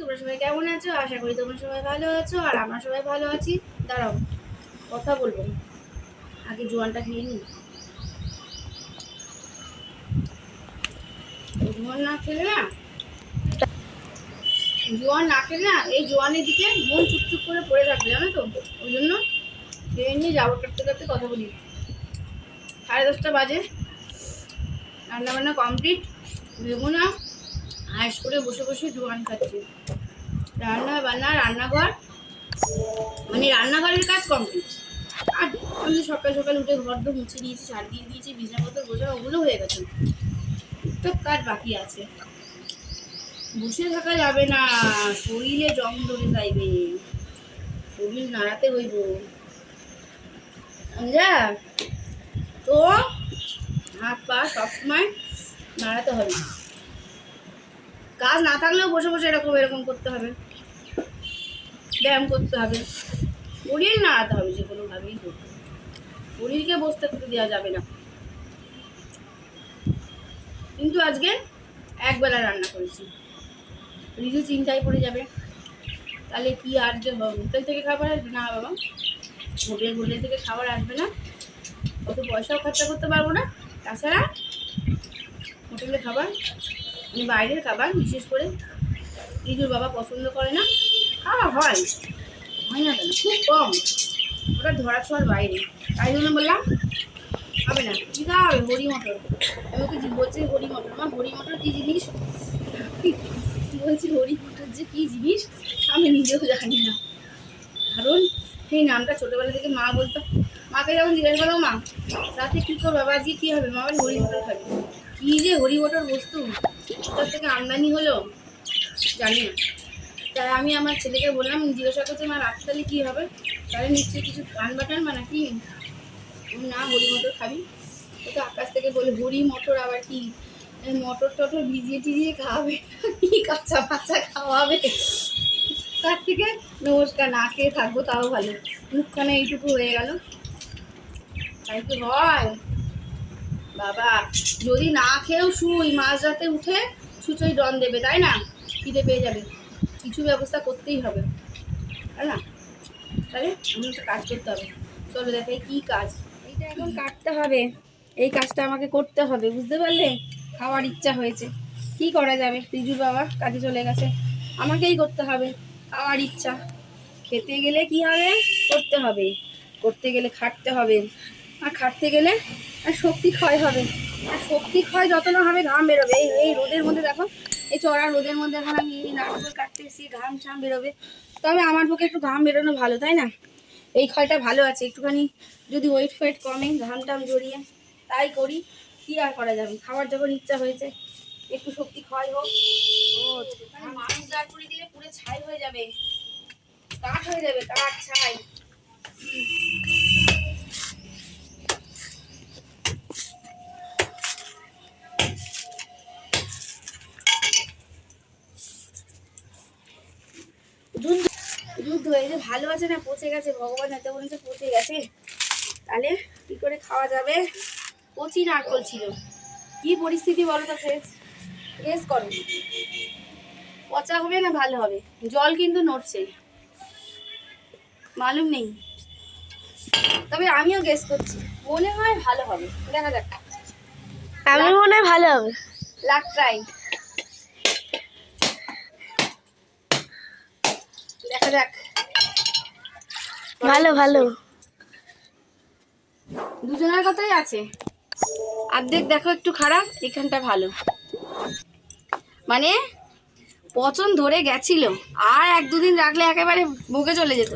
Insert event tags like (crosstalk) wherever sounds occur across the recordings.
তোমরা সবাই কেমন আছো? আশা করি তোমরা সবাই ভালো আছো, আর আমরা সবাই ভালো আছি। দাঁড়াও, কথা বলব। আগে জোয়ানটা খেয়ে নি জোয়ান না খেলে না? জোয়ান না খেলে না, এই জোয়ানের দিকে মন চুপচুপ করে পড়ে থাকবে, জানো তো? ওই জন্য খেয়ে নিয়ে যাব, কাটতে কাটতে কথা বলি। সাড়ে দশটা বাজে। রান্না বান্না কমপ্লিট ভেবো না। আয়েস করে বসে বসে জোয়ান খাচ্ছি। রান্না বান্না, রান্নাঘর মানে রান্নাঘরের কাজ কমপ্লিট আর আমি সকাল সকাল উঠে ঘর তো মুছে দিয়েছি, ঝাড় দিয়ে দিয়েছি, বিছানাপত্র বোঝা ওগুলো হয়ে গেছে। তো কাজ বাকি আছে? বসে থাকা যাবে না, শরীরে জং ধরে যাইবে। শরীর নাড়াতে হইব। সমঝা তো হাত পা সবসময় নাড়াতে হবে। কাজ না থাকলেও বসে বসে এরকম এরকম করতে হবে। ব্যায়াম করতে হবে। শরীর নাড়াতে হবে যে কোনোভাবেই হোক। শরীরকে বসতে দেওয়া যাবে না। কিন্তু আজকে একবেলা রান্না করেছি। রিজু চিন্তায় পড়ে যাবে। তাহলে কি আজকে হোটেল থেকে খাবার আসবে? না বাবা। হোটেল হোটেল থেকে খাবার আসবে না। অত পয়সাও খরচা করতে পারব না। তাছাড়া হোটেলে খাবার বাইরের খাবার, বিশেষ করে রিজুর বাবা পছন্দ করে না, খাওয়া হয়। হয় না কেন? খুব কম। ওটা ধরা ছোঁয়ার বাইরে। তাই জন্য বললাম, হবে না। কী খাওয়াবে হরি মটর। আমি ওকে বলছি হরি মটর? আমার হরি মটর কী জিনিস? বলছি হরি মটর যে কী জিনিস? আমি নিজেও জানি না। কারণ সেই নামটা ছোটোবেলা থেকে মা বলতো। মাকে যখন জিজ্ঞাসা করো, মা, রাতে কী করব বাবা আজকে কী হবে? মা আবার হরি মটর খাবে। কী যে হরি মটর বস্তু। তার থেকে আমদানি হলো জানি না। তাই আমি আমার ছেলেকে বললাম জিজ্ঞাসা করছি মা রাত তাহলে কী হবে? তাহলে নিশ্চয়ই কিছু পান বাটান নাকি? আমি, না হরি মটর খাবি। ও তো আকাশ থেকে বলে হরি মটর আবার কি? মটর টটর ভিজিয়ে টিজিয়ে খাওয়াবে? কি কাঁচা কাঁচা খাওয়াবে? তার থেকে নমস্কার না খেয়ে থাকব তাও ভালো। মুখখানে এইটুকু হয়ে গেল। তাই তো হয়। বাবা, যদি না খেয়েও শুই, মাঝ রাতে উঠে সুচই ডন দেবে, তাই না? খিদে পেয়ে যাবে। কিছু ব্যবস্থা করতেই হবে, তাই না? তাহলে আমি একটা কাজ করতে হবে। চলো দেখাই কী কাজ। এইটা এখন কাটতে হবে। এই কাজটা আমাকে করতে হবে, বুঝতে পারলে? খাওয়ার ইচ্ছা হয়েছে। কি করা যাবে? রিজুর বাবা কাজে চলে গেছে। আমাকেই করতে হবে। খাওয়ার ইচ্ছা। খেতে গেলে কি হবে? করতে হবে। করতে গেলে খাটতে হবে। আর খাটতে গেলে আর শক্তি ক্ষয় হবে। আর শক্তি ক্ষয় যত না হবে ঘাম বেরোবে। এই এই রোদের মধ্যে দেখো, এই চড়া রোদের মধ্যে এখন আমি এই নাটক কাটতে এসেছি ঘাম ছাম বেরোবে। তবে আমার পক্ষে একটু ঘাম বেরোনো ভালো, তাই না? এই ক্ষয়টা ভালো আছে। একটুখানি যদি ওয়েট ফোয়েট কমে ঘাম টাম জড়িয়ে তাই করি। কি আর করা যাবে? খাবার যখন ইচ্ছা হয়েছে, একটু শক্তি ক্ষয় হোক। মানুষ দাঁড় করে দিলে পুরো ছাই হয়ে যাবে। কাঠ হয়ে যাবে, কাঠ ছাই। দুধ দুধ যে ভালো আছে না পচে গেছে ভগবান এত বলেছে পচে গেছে। তাহলে কি করে খাওয়া যাবে? কচি নারকল ছিল। কি পরিস্থিতি বলো তো ফ্রেশ গেস করো। পচা হবে না ভালো হবে? জল কিন্তু নড়ছে। মালুম নেই। তবে আমিও গেস করছি। মনে হয় ভালো হবে। দেখা যাক। আমি মনে হয় ভালো হবে। লাখ ট্রাই দেখা। যাক ভালো ভালো। দুজনের কথাই আছে। অর্ধেক দেখো একটু খারাপ এখানটা ভালো। মানে পচন ধরে গেছিল আর এক দুদিন রাখলে একেবারে বুকে চলে যেত।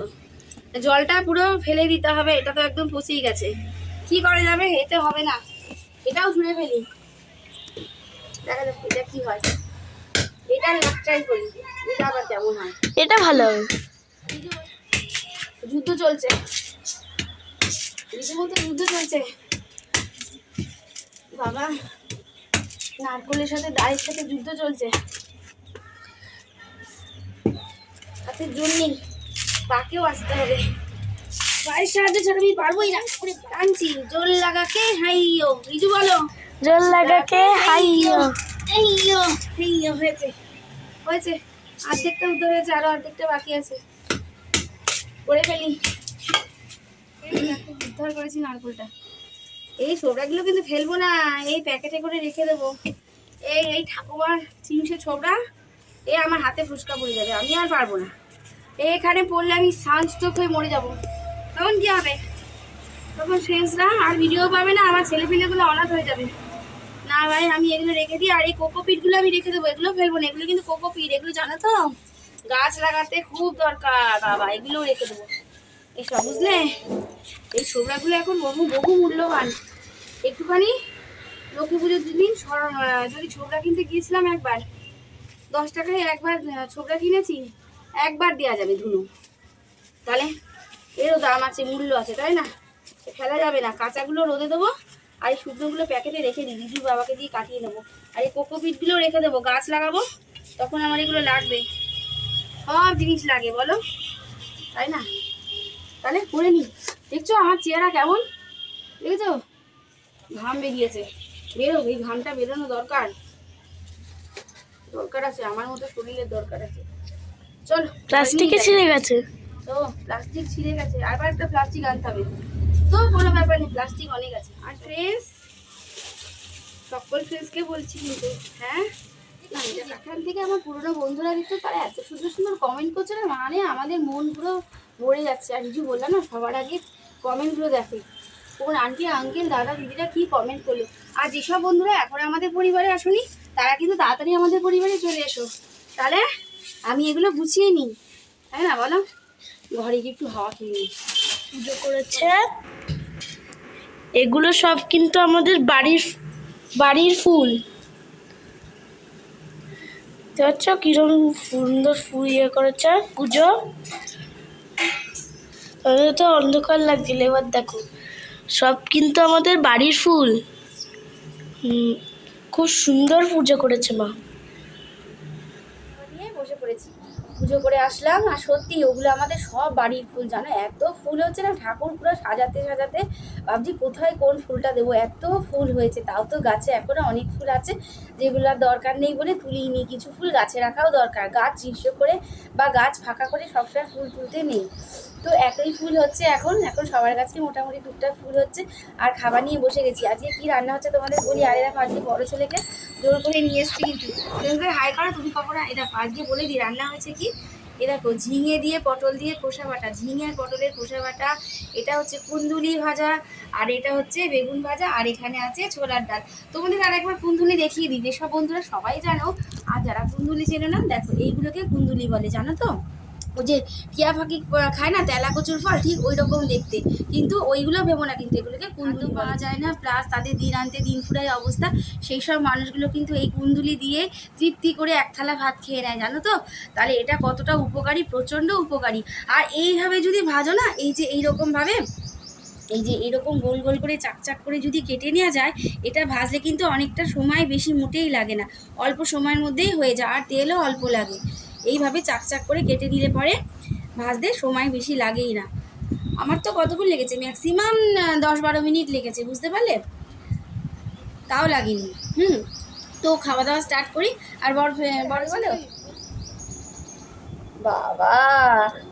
জলটা পুরো ফেলে দিতে হবে এটা তো একদম পচেই গেছে। কি করা যাবে এতে হবে না। এটাও ছুঁড়ে ফেলি। দেখা যাক এটা কি হয়। এটা করি। এটা আবার কেমন হয়? এটা ভালো। যুদ্ধ চলছে। রীতিমতো যুদ্ধ চলছে। বাবা নারকলের সাথে দায়ের সাথে যুদ্ধ চলছে। হাতের জোর নেই পাকেও আসতে হবে। পায়ের সাহায্যে ছাড়া আমি পারবোই না। করে টানছি জোর লাগাকে হাইও রিজু বলো। জল লাগাকে হাইও হয়েছে। হয়েছে। অর্ধেকটা উদ্ধার হয়েছে, আরও অর্ধেকটা বাকি আছে। করে ফেলি। উদ্ধার করেছি নারকোলটা। এই ছোবড়াগুলো কিন্তু ফেলব না, এই প্যাকেটে করে রেখে দেবো। এই এই ঠাকুমার চিমসে ছোবড়া, এ আমার হাতে ফুসকা পড়ে যাবে, আমি আর পারব না। এখানে পড়লে আমি সানস্ট্রোক হয়ে মরে যাব। তখন কি হবে? তখন ফ্রেন্ডসরা আর ভিডিও পাবে না, আমার ছেলে পেলেগুলো অনাথ হয়ে যাবে। ভাই, আমি এগুলো রেখে দিই, আর এই কোকোপিটগুলো আমি রেখে দেবো। এগুলো ফেলব না, এগুলো কিন্তু কোকোপিট এগুলো জানো তো? গাছ লাগাতে খুব দরকার, বাবা, এগুলোও রেখে দেবো। এসব বুঝলে? এই ছোবড়াগুলো এখন বহু বহু মূল্যবান। একটুখানি লক্ষ্মী পুজোর দিন যদি ছোবড়া কিনতে গিয়েছিলাম একবার, দশ টাকায় একবার ছোবড়া কিনেছি, একবার দেওয়া যাবে ধুলো তাহলে এরও দাম আছে, মূল্য আছে, তাই না? ফেলা যাবে না, কাঁচাগুলো রোদে দেবো আর এই শুকনোগুলো প্যাকেটে রেখে দিই দিদির বাবাকে দিয়ে কাটিয়ে নেব। আর এই কোকোপিটগুলো রেখে দেবো গাছ লাগাবো তখন আমার এগুলো লাগবে সব জিনিস লাগে বলো? তাই না? তাহলে করে নি দেখছ আমার চেহারা কেমন? দেখেছ? ঘাম বেরিয়েছে। বেরো এই ঘামটা বেরোনো দরকার। দরকার আছে আমার মতো শরীরের দরকার আছে। চলো প্লাস্টিকে ছিঁড়ে গেছে। তো প্লাস্টিক ছিঁড়ে গেছে। আবার একটা প্লাস্টিক আনতে হবে। তো কোনো ব্যাপার নেই প্লাস্টিক অনেক আছে। আর ফ্রেন্ডস সকল ফ্রেন্ডসকে বলছি কিন্তু হ্যাঁ? এখান থেকে আমার পুরোনো বন্ধুরা কিন্তু তারা এত সুন্দর সুন্দর কমেন্ট করছে না মানে আমাদের মন পুরো ভরে যাচ্ছে। আর কিছু বললাম না সবার আগে কমেন্টগুলো দেখে। কোন আন্টি আঙ্কেল দাদা দিদিরা কি কমেন্ট করল? আর যেসব বন্ধুরা এখন আমাদের পরিবারে আসুনি তারা কিন্তু তাড়াতাড়ি আমাদের পরিবারে চলে এসো। তাহলে আমি এগুলো গুছিয়ে নিই। তাই না বলো? ঘরে গিয়ে একটু হাওয়া খেয়ে নিই। পুজো করেছে। এগুলো সব কিন্তু আমাদের বাড়ির বাড়ির ফুল। দেখতে কীরকম সুন্দর ফুল ইয়ে করেছে পুজো। তাহলে তো অন্ধকার লাগছিল, এবার দেখো। সব কিন্তু আমাদের বাড়ির ফুল। খুব সুন্দর পুজো করেছে মা নিয়ে বসে পড়েছি পুজো করে আসলাম। আর সত্যি ওগুলো আমাদের সব বাড়ির ফুল, জানো? এত ফুল হচ্ছে না, ঠাকুর পুরো সাজাতে সাজাতে ভাবছি কোথায় কোন ফুলটা দেবো? এত ফুল হয়েছে, তাও তো গাছে এখনও অনেক ফুল আছে যেগুলোর দরকার নেই বলে তুলিনি। কিছু ফুল গাছে রাখাও দরকার, গাছ শীর্ষ করে বা গাছ ফাঁকা করে সবসময় ফুল তুলতে নেই। তো একই ফুল হচ্ছে এখন। এখন সবার কাছে মোটামুটি টুকটাক ফুল হচ্ছে। আর খাবার নিয়ে বসে গেছি। আজকে কি রান্না হচ্ছে তোমাদের বলি? আরে দেখো, আজকে বড় ছেলেকে জোর করে নিয়ে এসছি কিন্তু। হাই করো, তুমি কখন এই দেখো, আজকে বলে দিই, রান্না হয়েছে কি? এ দেখো, ঝিঙে দিয়ে পটল দিয়ে খোসা বাটা। ঝিঙে আর পটলের খোসা বাটা, এটা হচ্ছে কুন্দুলি ভাজা, আর এটা হচ্ছে বেগুন ভাজা, আর এখানে আছে ছোলার ডাল। তোমাদের আর একবার কুন্দুলি দেখিয়ে দিই। যেসব বন্ধুরা সবাই জানো, আর যারা কুন্দুলি চেনে না, দেখো, এইগুলোকে কুন্দুলি বলে, জানো তো? ওই যে টিয়া পাখি খায় না তেলা কচুর ফল ঠিক ওই রকম দেখতে। কিন্তু ওইগুলো ভেবো না কিন্তু এগুলোকে কুন্দুলি পাওয়া যায় না প্লাস তাদের দিন আনতে দিন ফুরাই অবস্থা। সেই সব মানুষগুলো কিন্তু এই কুন্দুলি দিয়ে তৃপ্তি করে এক থালা ভাত খেয়ে নেয় জানো তো? তাহলে এটা কতটা উপকারী প্রচণ্ড উপকারী। আর এইভাবে যদি ভাজো না এই যে এইরকমভাবে এই যে এরকম গোল গোল করে চাকচাক করে যদি কেটে নেওয়া যায় এটা ভাজলে কিন্তু অনেকটা সময় বেশি মোটেই লাগে না। অল্প সময়ের মধ্যেই হয়ে যায় আর তেলও অল্প লাগে। এইভাবে চাক চাক করে কেটে দিলে পরে ভাজতে সময় বেশি লাগেই না। আমার তো কতক্ষণ লেগেছে? ম্যাক্সিমাম দশ বারো মিনিট লেগেছে, বুঝতে পারলে? তাও লাগেনি। হুম, তো খাওয়া দাওয়া স্টার্ট করি। আর বড় বড় বলো? বাবা,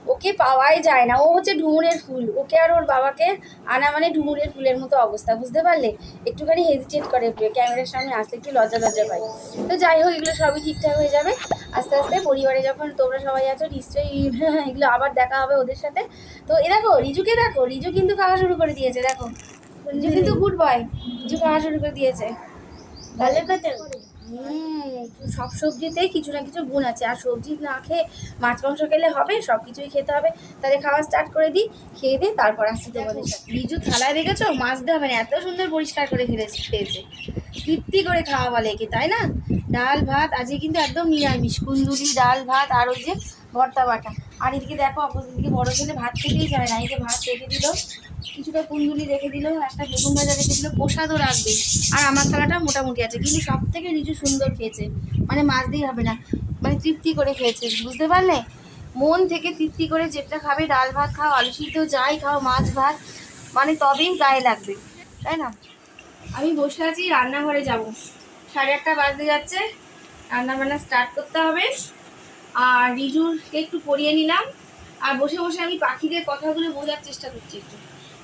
ওকে পাওয়াই যায় না। ও হচ্ছে ডুমুরের ফুল। ওকে আর ওর বাবাকে আনা মানে ডুমুরের ফুলের মতো অবস্থা, বুঝতে পারলে? একটুখানি হেজিটেট করে ক্যামেরার সামনে আসতে একটু লজ্জা লজ্জা পাই। তো যাই হোক, এগুলো সবই ঠিকঠাক হয়ে যাবে। আস্তে আস্তে পরিবারে যখন তোমরা সবাই আছো, নিশ্চয়ই (laughs) এগুলো আবার দেখা হবে ওদের সাথে। তো এ দেখো, রিজুকে দেখো। রিজু কিন্তু খাওয়া শুরু করে দিয়েছে, দেখো। রিজু কিন্তু গুড বয় রিজু খাওয়া শুরু করে দিয়েছে। ভালো কথা। সব সবজিতেই কিছু না কিছু গুণ আছে। আর সবজি না খেয়ে মাছ মাংস খেলে হবে সব কিছুই খেতে হবে। তাহলে খাওয়া স্টার্ট করে দিই খেয়ে দিয়ে তারপর আসছি তোমাদের সাথে। লিজু থালায় দেখেছ? মাছ দেওয়া মানে এত সুন্দর পরিষ্কার করে ফেলেছে খেয়েছে তৃপ্তি করে খাওয়া বলে কি তাই না? ডাল ভাত আজকে কিন্তু একদম নিরামিষ। কুন্দুরি ডাল ভাত আর ওই যে ভর্তা বাটা। আর এদিকে দেখো অপোজিট দিকে বড় ছেলে ভাত খেতেই চায় না। এদিকে ভাত রেখে দিল। কিছুটা কুন্দুলি রেখে দিল একটা বেগুন ভাজা রেখে দিল প্রসাদও রাখবে। আর আমার থালাটা মোটামুটি আছে, কিন্তু সব থেকে নিচু সুন্দর খেয়েছে। মানে মাছ দিয়ে হবে না মানে তৃপ্তি করে খেয়েছে, বুঝতে পারলে? মন থেকে তৃপ্তি করে যেটা খাবে, ডাল ভাত খাও, আলু সিদ্ধ, যাই খাও, মাছ ভাত মানে তবেই গায়ে লাগবে, তাই না? আমি বসে আছি, রান্নাঘরে যাব। সাড়ে আটটা বাজতে যাচ্ছে রান্না বান্না স্টার্ট করতে হবে। আর রিজুরকে একটু পড়িয়ে নিলাম। আর বসে বসে আমি পাখিদের কথাগুলো বোঝার চেষ্টা করছি একটু।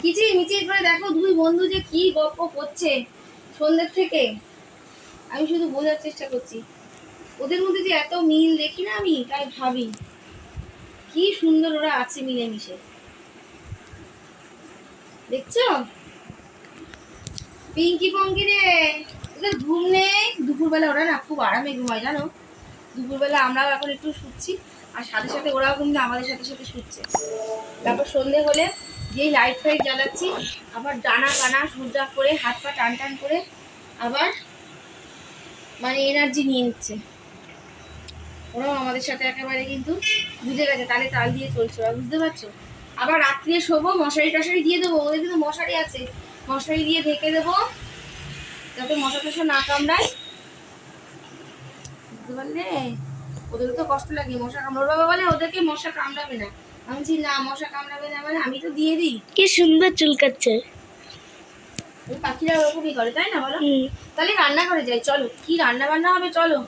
কিচির মিচির করে দেখো দুই বন্ধু যে কি গল্প করছে সন্ধ্যের থেকে। আমি শুধু বোঝার চেষ্টা করছি। ওদের মধ্যে যে এত মিল দেখি না আমি, তাই ভাবি, কি সুন্দর ওরা আছে মিলেমিশে। দেখছ? পিঙ্কি পঙ্কি রে, ওদের ঘুম নেই। দুপুরবেলা ওরা না খুব আরামে ঘুমায়, জানো? দুপুরবেলা আমরাও এখন একটু শুচ্ছি, আর সাথে সাথে ওরাও কিন্তু আমাদের সাথে সাথে শুচ্ছে। তারপর সন্ধে হলে যেই লাইট ফাইট জ্বালাচ্ছি। আবার ডানা কানা সূর্যা করে হাত পা টান টান করে আবার মানে এনার্জি নিয়ে নিচ্ছে। ওরাও আমাদের সাথে একেবারে কিন্তু বুঝে গেছে, তালে তাল দিয়ে চলছে ওরা, বুঝতে পারছ? আবার রাত্রে শোবো, মশারি টশারি দিয়ে দেবো, ওদের কিন্তু মশারি আছে। মশারি দিয়ে ঢেকে দেবো, যাতে মশা টশা না কামড়ায়। বুঝতে পারলে? ওদের তো কষ্ট লাগে, মশা কামড়াবে বলে ওদেরকে মশা কামড়াবে না। আমি বলছি না মশা কামড়াবে না মানে আমি তো দিয়ে দিই। কি সুন্দর চুলকাচ্ছে। ওই পাখিরা ওরকমই করে তাই না বলো? তাহলে রান্না করে যাই চলো। কি রান্না বান্না হবে চলো।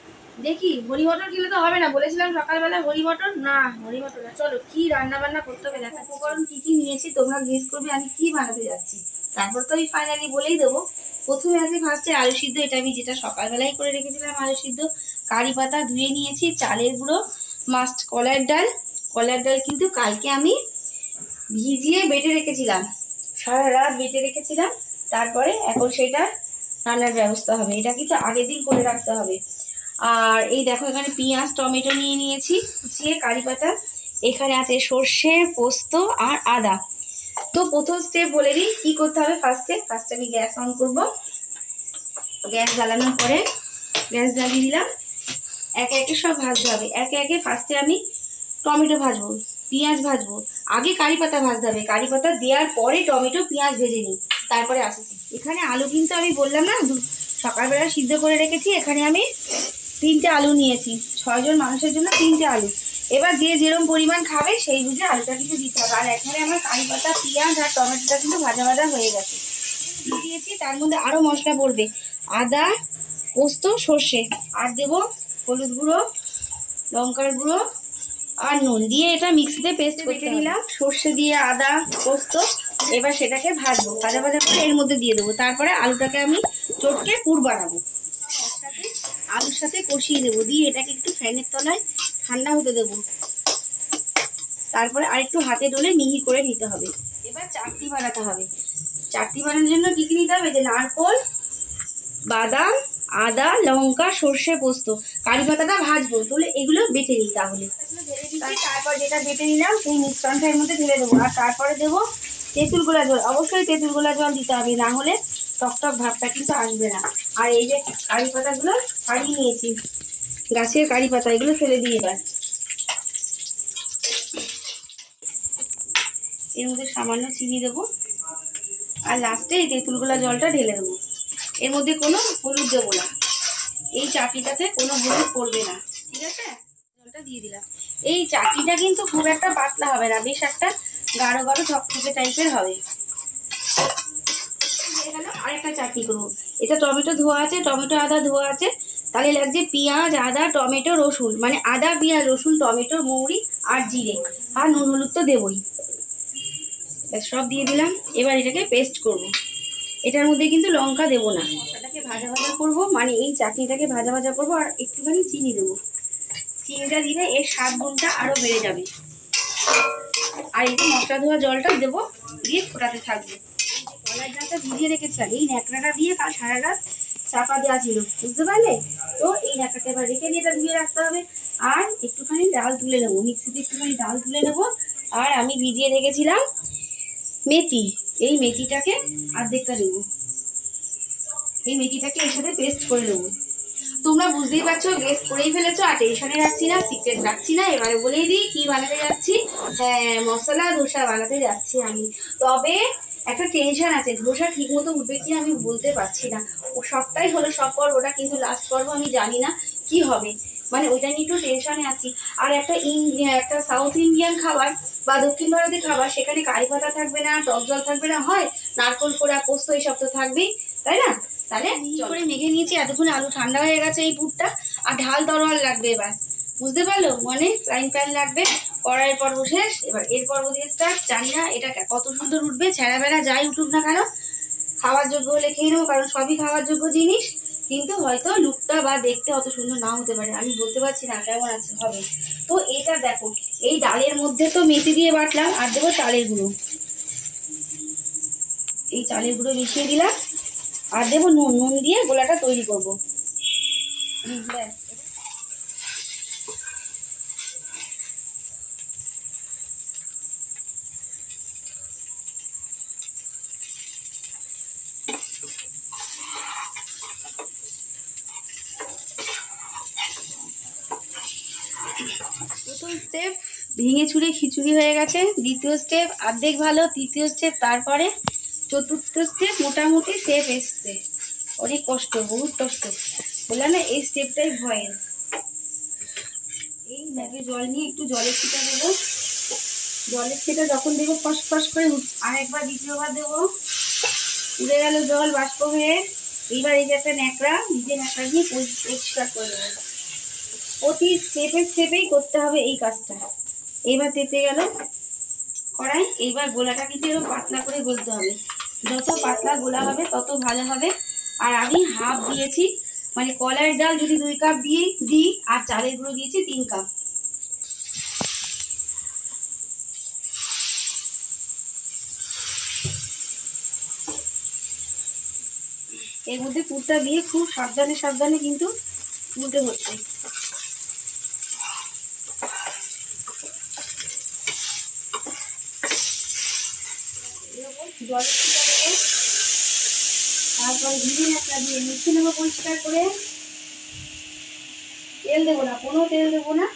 দেখি হরি মটর খেলে তো হবে না। বলেছিলাম সকালবেলা হরি মটর। না হরি মটর না। চলো কি রান্না বান্না করতে হবে দেখা উপকরণ কি কি নিয়েছি তোমরা গেস করবে আমি কি বানাতে যাচ্ছি। তারপর তো আমি ফাইনালি বলেই দেবো। প্রথমে আছে ফার্স্টে আলু সিদ্ধ। এটা আমি যেটা সকালবেলায় করে রেখেছিলাম আলু সিদ্ধ। কারি পাতা ধুয়ে নিয়েছি চালের গুঁড়ো মাস্ট কলার ডাল কলার ডাল কিন্তু কালকে আমি ভিজিয়ে বেটে রেখেছিলাম। সারা রাত বেটে রেখেছিলাম, তারপরে এখন সেটা রান্নার ব্যবস্থা হবে। এটা কিন্তু আগের দিন করে রাখতে হবে। আর এই দেখো, এখানে পেঁয়াজ, টমেটো নিয়ে নিয়েছি, কুচিয়ে কারি পাতা, এখানে আছে সর্ষে, পোস্ত আর আদা। তো প্রথম স্টেপ বলে দিই, কী করতে হবে ফার্স্টে ফার্স্টে আমি গ্যাস অন করব। গ্যাস জ্বালানোর পরে গ্যাস জ্বালিয়ে দিলাম। একে একে সব ভাজতে হবে। একে একে ফার্স্টে আমি টমেটো ভাজবো, পেঁয়াজ ভাজবো। আগে কারি পাতা ভাজতে হবে। কারি পাতা দেওয়ার পরে টমেটো, পেঁয়াজ ভেজে নিই। তারপরে আসছি। এখানে আলু কিন্তু আমি বললাম না সকালবেলা সিদ্ধ করে রেখেছি। এখানে আমি তিনটে আলু নিয়েছি। ছয়জন মানুষের জন্য তিনটে আলু। এবার যে যেরকম পরিমাণ খাবে, সেই বুঝে আলুটা কিন্তু দিতে হবে। আর এখানে আমার কারি পাতা, পেঁয়াজ আর টমেটোটা কিন্তু ভাজা ভাজা হয়ে গেছে। দিয়েছি, তার মধ্যে আরও মশলা পড়বে। আদা, পোস্ত, সর্ষে। আর দেবো হলুদ গুঁড়ো, লঙ্কার গুঁড়ো আর নুন দিয়ে এটা মিক্সিতে পেস্ট করতে নিলাম সর্ষে দিয়ে আদা পোস্ত এবার সেটাকে ভাজবো। ভাজা ভাজা করে এর মধ্যে দিয়ে দেবো। তারপরে আলুটাকে আমি চটকে পুর বানাবো। আলুর সাথে কষিয়ে দেবো। দিয়ে এটাকে একটু ফ্যানের তলায় ঠান্ডা হতে দেবো। তারপরে আরেকটু হাতে ডলে মিহি করে নিতে হবে। এবার চাটনি বানাতে হবে। চাটনি বানানোর জন্য কী কী নিতে হবে? যে নারকোল বাদাম আদা, লঙ্কা, সর্ষে পোস্ত কারি পাতাটা ভাজবো, তাহলে এগুলো বেটে নিই তাহলে। তারপর যেটা বেটে নিলাম, সেই মিশ্রণটা এর মধ্যে ঢেলে দেবো। আর তারপরে দেবো তেঁতুল গোলা জল। অবশ্যই তেঁতুল গোলা জল দিতে হবে, না হলে টকটক ভাবটা কিন্তু আসবে না। আর এই যে কারি পাতাগুলো ছাড়িয়ে নিয়েছি, গাছের কারি পাতা এগুলো ফেলে দিয়ে এবার। এর মধ্যে সামান্য চিনি দেবো। আর লাস্টে এই তেঁতুল গোলা জলটা ঢেলে দেবো। এর মধ্যে কোনো হলুদ দেবো না। এই চাটনিটাতে কোনো হলুদ পড়বে না, ঠিক আছে? জলটা দিয়ে দিলাম। এই চাটনিটা কিন্তু খুব একটা পাতলা হবে না, বেশ একটা গাঢ় গাঢ় থকথকে টাইপের হবে। আরেকটা চাটনি করব। এটা টমেটো ধোয়া আছে, টমেটো আদা ধোয়া আছে, তাহলে লাগছে পেঁয়াজ, আদা, টমেটো, রসুন মানে আদা, পেঁয়াজ, রসুন, টমেটো, মৌরি আর জিরে, আর নুন, হলুদ তো দেবই। সব দিয়ে দিলাম। এবার এটাকে পেস্ট করব। এটার মধ্যে কিন্তু লঙ্কা দেবো না। মশলাটাকে ভাজা ভাজা করব মানে এই চাটনিটাকে ভাজা ভাজা করব, আর একটুখানি চিনি দেবো। চিনিটা দিলে এর স্বাদ গুণটা আরও বেড়ে যাবে। আর এই মশলা ধোয়া জলটা দেবো, দিয়ে ফোটাতে থাকবে। কলার ডালটা ভিজিয়ে রেখেছিলাম, এই ন্যাকড়াটা দিয়ে কাল সারা রাত চাপা দেওয়া ছিল, বুঝতে পারলে? তো এই ন্যাকড়াটা এবার রেখে দিয়ে এটা ধুয়ে রাখতে হবে। আর একটুখানি ডাল তুলে নেব, মিক্সিতে একটুখানি ডাল তুলে নেব। আর আমি ভিজিয়ে রেখেছিলাম মেথি, এই মেথিটাকে অর্ধেকটা দেবো। এই মেথিটাকে এর সাথে পেস্ট করে নেব। তোমরা বুঝতেই পারছ গেস করেই ফেলেছো, আর টেনশনে রাখছি না সিক্রেট রাখছি না, এবারে বলেই দিই কি বানাতে যাচ্ছি। হ্যাঁ মশলা ধোসা বানাতে যাচ্ছি আমি। তবে একটা টেনশন আছে, ধোসা ঠিক মতো উঠবে কি আমি বলতে পারছি না। ও সবটাই হলো সব পর্বটা, কিন্তু লাস্ট পর্ব আমি জানি না। কি হবে? মানে ওইটা নিয়ে একটু টেনশনে আছি। আর একটা ইন্ডিয়া একটা সাউথ ইন্ডিয়ান খাবার বা দক্ষিণ ভারতের খাবার সেখানে কারি পাতা থাকবে না টক জল থাকবে না হয় নারকল পোড়া পোস্ত এইসব তো থাকবেই তাই না? তাহলে করে মেখে নিয়েছি এতক্ষণ আলু ঠান্ডা হয়ে গেছে এই পুরটা আর ঢাল তরোয়াল লাগবে এবার। বুঝতে পারল? মানে ফ্রাইং প্যান লাগবে কড়াইয়ের পর্ব শেষ এবার এর পর্ব দিয়ে স্টার্ট জানি না এটা কত সুন্দর উঠবে ছেঁড়া বেড়া যাই উঠুক না কেন খাওয়ার যোগ্য হলে খেয়ে নেব কারণ সবই খাওয়ার যোগ্য জিনিস। কিন্তু হয়তো লুকটা বা দেখতে অত সুন্দর নাও হতে পারে, আমি বলতে পারছি না কেমন আছে, হবে। তো এটা দেখো, এই ডালের মধ্যে তো মেথি দিয়ে বাটলাম, আর দেবো চালের গুঁড়ো। এই চালের গুঁড়ো মিশিয়ে দিলাম, আর দেবো নুন নুন দিয়ে গোলাটা তৈরি করব। ব্যাস প্রথম স্টেপ ভেঙে খিচুড়ি হয়ে গেছে। দ্বিতীয় স্টেপ অর্ধেক ভালো, তৃতীয় স্টেপ তারপরে চতুর্থ স্টেপ মোটামুটি সেফ এসছে। অনেক কষ্ট, বহুত কষ্ট। বললাম না, এই স্টেপটাই ভয়ের এই ব্যাগে জল নিয়ে একটু জলের ছিটা দেবো। জলের ছিটা যখন দেবো, ফস ফস করে আর একবার দ্বিতীয়বার দেবো। উড়ে গেল জল বাষ্প হয়ে। এইবার এই যে একটা ন্যাকড়া, নিজে ন্যাকড়া পরি- পরিষ্কার করে দেবো প্রতি স্টেপে স্টেপেই করতে হবে এই কাজটা। এইবার তেতে গেল কড়াই, এইবার গোলাটা কিন্তু এরকম পাতলা করে গলতে হবে। যত পাতলা গোলা হবে, তত ভালো হবে। আর আমি হাফ দিয়েছি মানে কলার ডাল যদি দুই কাপ দিয়ে দিই, আর চালের গুঁড়ো দিয়েছি তিন কাপ এর মধ্যে পুরটা দিয়ে খুব সাবধানে সাবধানে কিন্তু তুলতে হচ্ছে। দেবো তারপরে ভিজে একটা দিয়ে নেব পরিষ্কার করে তেল দেবো না কোনো তেল দেবো না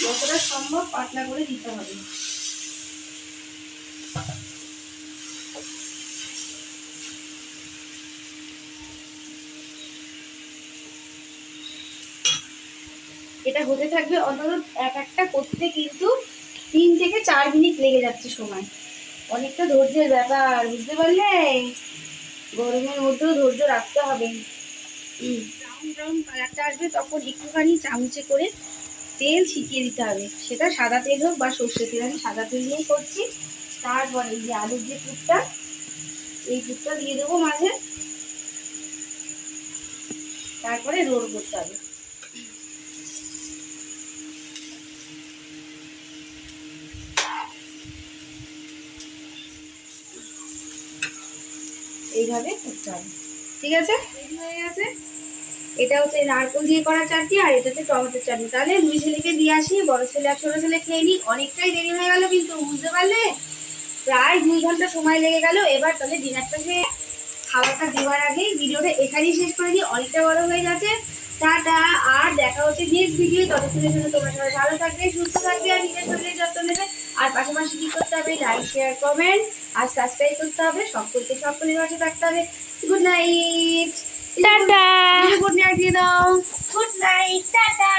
যতটা সম্ভব পাতলা করে দিতে হবে এটা হতে থাকবে অন্তত এক একটা করতে কিন্তু তিন থেকে চার মিনিট লেগে যাচ্ছে সময়। অনেকটা ধৈর্যের ব্যাপার বুঝতে পারলে? গরমের মধ্যেও ধৈর্য রাখতে হবে। ব্রাউন ব্রাউন কালারটা আসবে তখন একটুখানি চামচে করে তেল ছিটিয়ে দিতে হবে। সেটা সাদা তেল হোক বা সর্ষে তেল আমি সাদা তেল দিয়েই করছি। তারপরে এই যে আলুর যে পুরটা এই পুরটা দিয়ে দেবো মাঝে। তারপরে রোল করতে হবে। এইভাবে করতে হবে। ঠিক আছে? হয়ে গেছে? এটা হচ্ছে নারকেল দিয়ে করা চাটনি আর এটা হচ্ছে টমেটোর চাটনি। তাহলে দুই ছেলেকে দিয়ে আসি, বড় ছেলে আর ছোটো ছেলে খেয়ে নিই অনেকটাই দেরি হয়ে গেল কিন্তু, বুঝতে পারলে? প্রায় দুই ঘণ্টা সময় লেগে গেল। এবার তাহলে ডিনারটা সে খাবারটা দেওয়ার আগে ভিডিওটা এখানেই শেষ করে দিই। অনেকটা বড় হয়ে গেছে। টাটা আর দেখা হচ্ছে নেক্সট ভিডিও ততক্ষণের জন্য তোমরা সবাই ভালো থাকবে সুস্থ থাকবে আর নিজের শরীরের যত্ন নেবে। আর পাশাপাশি কি করতে হবে? লাইক শেয়ার কমেন্ট আর সাবস্ক্রাইব করতে হবে। সকলকে সকলের পাশে থাকতে হবে। Good night tata! Good night দিয়ে দাও। Good night tata!